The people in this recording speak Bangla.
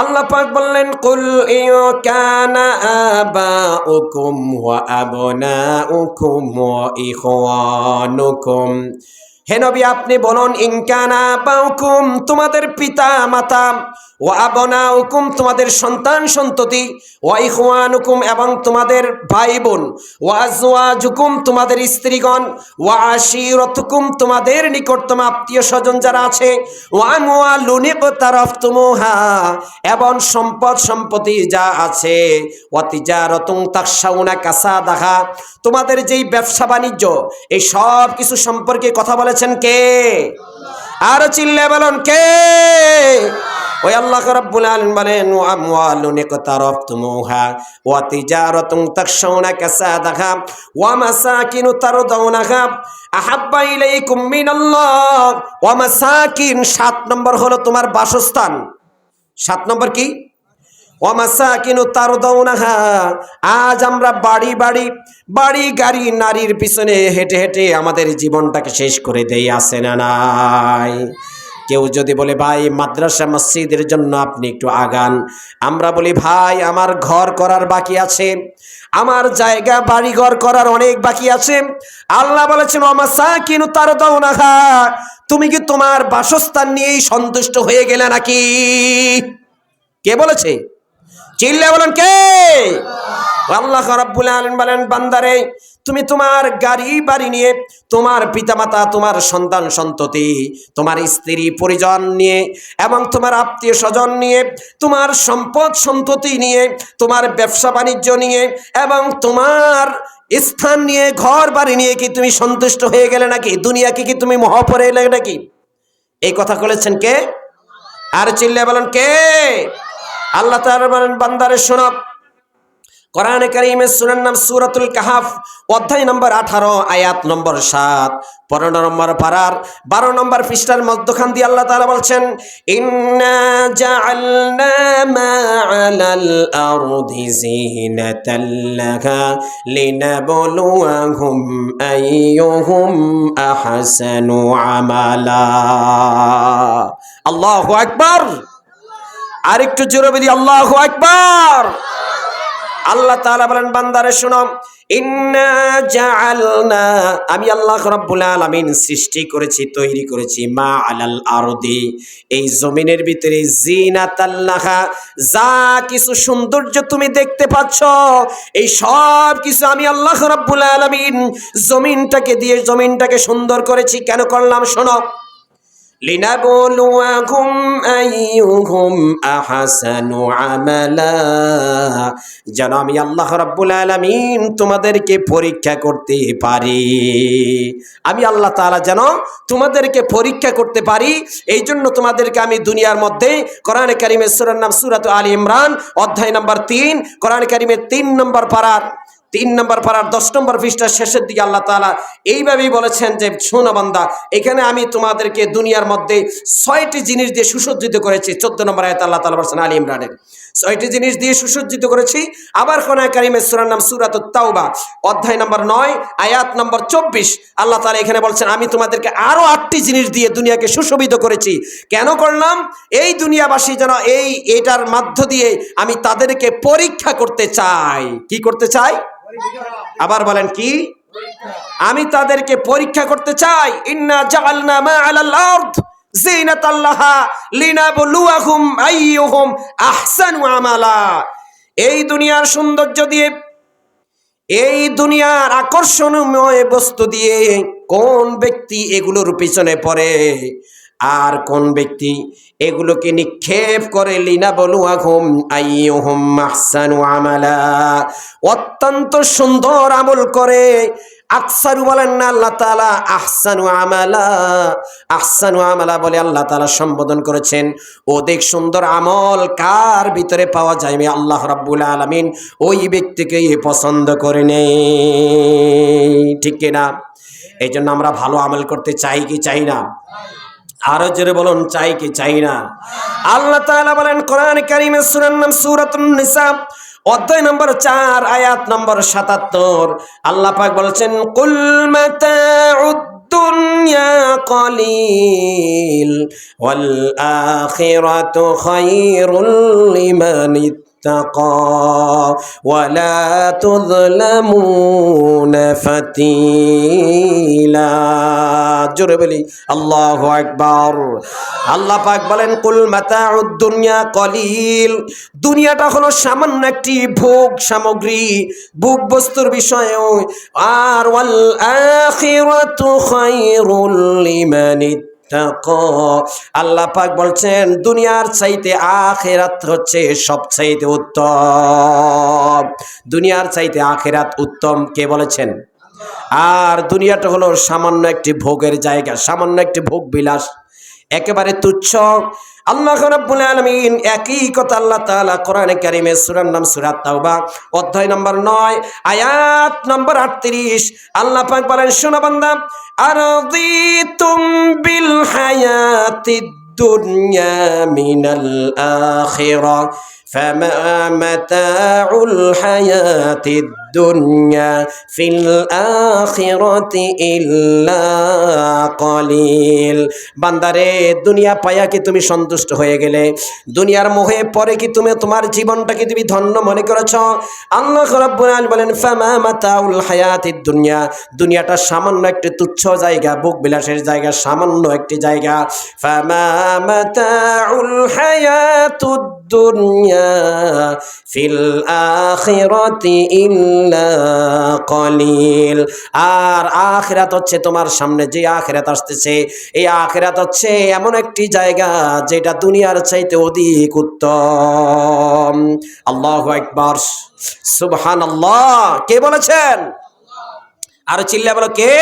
আল্লাহ পাক বললেন কুল কানা আবাউকুম ওয়া আবনাউকুম ওয়া ইখওয়ানুকুম। হে নবী, আপনি বলুন, ইনকানা বাউকুম তোমাদের পিতা মাতা ও আবনা হুকুম তোমাদের সন্তান সন্ততি ও ইখওয়ান হুকুম এবং তোমাদের ভাই বোন ও আজওয়াজ হুকুম তোমাদের স্ত্রীগণ ও আশিরত হুকুম তোমাদের নিকটতম আত্মীয় স্বজন যারা আছে ও আমোয়া লুনিক তারফ তুমুহা এবং সম্পদ সম্পত্তি যা আছে অতিজারতুং তাকসাউনা কাসা দেখা তোমাদের যেই ব্যবসা বাণিজ্য, এই সব কিছু সম্পর্কে কথা বলেছেন কে? আরও চিল্লে বলুন কে? ওই আল্লাহ রাব্বুল আলামিন বলেন, ওয়া আমওয়ালুন ইকতারাফতুমুহা ওয়া তিজারাতুন তাখশাউনা কাসাদাহা ওয়া মাসাকিনু তারদাউনাহা আহাব্বা ইলাইকুম মিনাল্লাহ। ওয়া মাসাকিন, সাত নম্বর হলো তোমার বাসস্থান। সাত নম্বর কি? আজ আমরা বাড়ি বাড়ি বাড়ি, গাড়ি, নারীর পিছনে হেঁটে হেঁটে আমাদের জীবনটাকে শেষ করে দেই আসে না নাই? কেউ যদি বলে, ভাই, মাদ্রাসা, মসজিদের জন্য আপনি একটু আগান। আমরা বলি, ভাই, আমার ঘর করার বাকি আছে। আমার জায়গা বাড়ি ঘর করার অনেক বাকি আছে। আল্লাহ বলেছেন অমাসা কিনু তার না তুমি কি তোমার বাসস্থান নিয়েই সন্তুষ্ট হয়ে গেলে নাকি? কে বলেছে? চিল্লা বলেন কে? আল্লাহ রাব্বুল আলামিন বলেন, বান্দারে, তুমি তোমার গাড়ি, বাড়ি নিয়ে তোমার পিতামাতা, তোমার সন্তান, সন্ততি, তোমার স্ত্রী, পরিজন নিয়ে এবং তোমার আত্মীয় স্বজন নিয়ে, তোমার সম্পদ, সন্ততি নিয়ে, তোমার ব্যবসা, বাণিজ্য নিয়ে এবং তোমার স্থান নিয়ে, ঘর, বাড়ি নিয়ে কি তুমি সন্তুষ্ট হয়ে গেলে নাকি? দুনিয়াকে কি তুমি মহাপরে এলে নাকি? এই কথা বলেছেন কে? আর চিল্লা বলেন কে? আল্লাহ তাআলা বান্দারে শোনা। কোরআনে কারিমের সুরার নাম সুরাতুল কাহাফ, অধ্যায় নম্বর আঠারো, আয়াত নম্বর সাত। পনেরো নম্বর পারার, বারো নম্বর পৃষ্ঠার মধ্যখান দিয়ে আল্লাহ তাআলা বলছেন, ইন্না জাআলনা মা আলাল আরদি জিনাতাল লাহা লিনাবলুয়াহুম আইয়ুহুম আহসানু আমালা। আল্লাহু আকবার। আরেকটু জোরে বলি, আল্লাহু আকবার। আল্লাহ তাআলা বলেন, বান্দারে, শোনো, ইন্না জাআলনা আমি আল্লাহ রাব্বুল আলামিন সৃষ্টি করেছি, তৈরি করেছি, মা আলাল আরদি। এই জমিনের ভিতরে জিনাতাল্লাহা যা কিছু সৌন্দর্য তুমি দেখতে পাচ্ছ, এই সব কিছু আমি আল্লাহ রাব্বুল আলামিন জমিনটাকে দিয়ে, জমিনটাকে সুন্দর করেছি। কেন করলাম, শোনো লিনাবলুয়াকুম আইয়ুহুম আহসানু আমালা যেন আমি আল্লাহ রাব্বুল আলামিন তোমাদেরকে পরীক্ষা করতে পারি। আমি আল্লাহ তাআলা যেন তোমাদেরকে পরীক্ষা করতে পারি। এই জন্য তোমাদেরকে আমি দুনিয়ার মধ্যে কোরআনে কারিমের সূরার নাম সূরাত আলী ইমরান, অধ্যায় নম্বর তিন, কোরআনে কারিমের তিন নম্বর পারার তিন নম্বর পাড়ার দশ নম্বর পৃষ্ঠার শেষের দিকে আল্লাহ তালা এইভাবেই বলেছেন যে সোনাবান্দা এখানে আমি তোমাদেরকে দুনিয়ার মধ্যে ছয়টি জিনিস দিয়ে সুসজ্জিত করেছি। চোদ্দ নম্বর আয়ত আল্লাহ তালা বলছেন, আলী ইমরানের। ছয়টি জিনিস দিয়ে সুসজ্জিত করেছি। আবার কোন কারিমের সুরার নাম সুরাত তাওবা। অধ্যায় নম্বর নয়, আয়াত নম্বর চব্বিশ, আল্লাহ তালা এখানে বলছেন, আমি তোমাদেরকে আরও আটটি জিনিস দিয়ে দুনিয়াকে সুশোভিত করেছি। কেন করলাম? এই দুনিয়াবাসী যেন এই, এটার মাধ্য দিয়ে আমি তাদেরকে পরীক্ষা করতে চাই। কি করতে চাই? আবার বলেন কি? আমি তাদেরকে পরীক্ষা করতে চাই। ইন্না মা আলাল আরদ আইয়ুহুম আহসানু আমালা। এই দুনিয়ার সৌন্দর্য দিয়ে, এই দুনিয়ার আকর্ষণময় বস্তু দিয়ে কোন ব্যক্তি এগুলোর পিছনে পড়ে? আর কোন ব্যক্তি এগুলোকে নিক্ষেপ করে লিনা বলু আহম আইয়ুহুম আহসানু আমালা। অত্যন্ত সুন্দর আমল করে। আকসারু বলেন না, আল্লাহ তালা আহসানু আমালা। আহসানু আমালা বলে আল্লাহ তালা সম্বোধন করেছেন। অধিক সুন্দর আমল কার ভিতরে পাওয়া যায়? আল্লাহ রাব্বুল আলামিন ওই ব্যক্তিকে পছন্দ করে নেই ঠিক কিনা? এই জন্য আমরা ভালো আমল করতে চাই কি চাই না? আরও জোরে চাই কি চাই না? আল্লাহ তাআলা বলেন, কোরআন কারীমের সূরার নাম সূরাতুন নিসা, অধ্যায় নম্বর চার, আয়াত নম্বর সাতাত্তর। আল্লাহ পাক বলেছেন, কুল দুনিয়া কলিল, ওয়াল আখিরাতু খায়রুল লিমান اتقى ولا تظلمون فتيلا জোরে বলি আল্লাহ আকবার আল্লাহ পাক বলেন কুল মাতাউদ দুনিয়া কলিল দুনিয়াটা হলো সামান্য একটি ভোগ সামগ্রী ভোগ বস্তুর বিষয় আর ওয়াল আখিরাতু খায়রুল লিমান ইত্তাকা। আল্লাহ পাক বলছেন, দুনিয়ার চাইতে আখেরাত হচ্ছে সবচাইতে উত্তম। দুনিয়ার চাইতে আখেরাত উত্তম কে বলেছেন? আর দুনিয়াটা হলো সামান্য একটি ভোগের জায়গা, সামান্য একটি ভোগ বিলাস একেবারে তুচ্ছ। আল্লাহ রাব্বুল আলামিন একই কথা আল্লাহ তাআলা কোরআনে কারিমে সূরার নাম সূরা তাওবা, অধ্যায় নম্বর 9 আয়াত নম্বর 38 আল্লাহ পাক বলেন, শোনো বান্দা আরদিতুম বিল হায়াতিদ দুনিয়া মিনাল আখিরা। فما متاع الحياة الدنيا في الآخرة إلا قليل বান্দারে দুনিয়া পাইয়া কি তুমি সন্তুষ্ট হয়ে গেলে দুনিয়ার মোহে পরে কি তুমি তোমার জীবনটাকে তুমি ধন্য মনে করেছ আল্লাহ রাব্বুল আলামিন বলেন ফামা মাতাউল হায়াতিদ দুনিয়া দুনিয়াটা সামান্য একটি তুচ্ছ জায়গা বুক বিলাসের জায়গা সামান্য একটি জায়গা ফামা মাতাউল হায়াতুদ দুনিয়া, ফিল আখিরাতি ইল্লা কলিল। আর আখিরাত হচ্ছে তোমার সামনে, যে আখিরাত আসতেছে, এই আখিরাত হচ্ছে এমন একটি জায়গা যেটা দুনিয়ার চাইতে অধিক উত্তম। আল্লাহু আকবার। সুবহানাল্লাহ। কে বলেছেন? আর চিল্লা বলো, কে?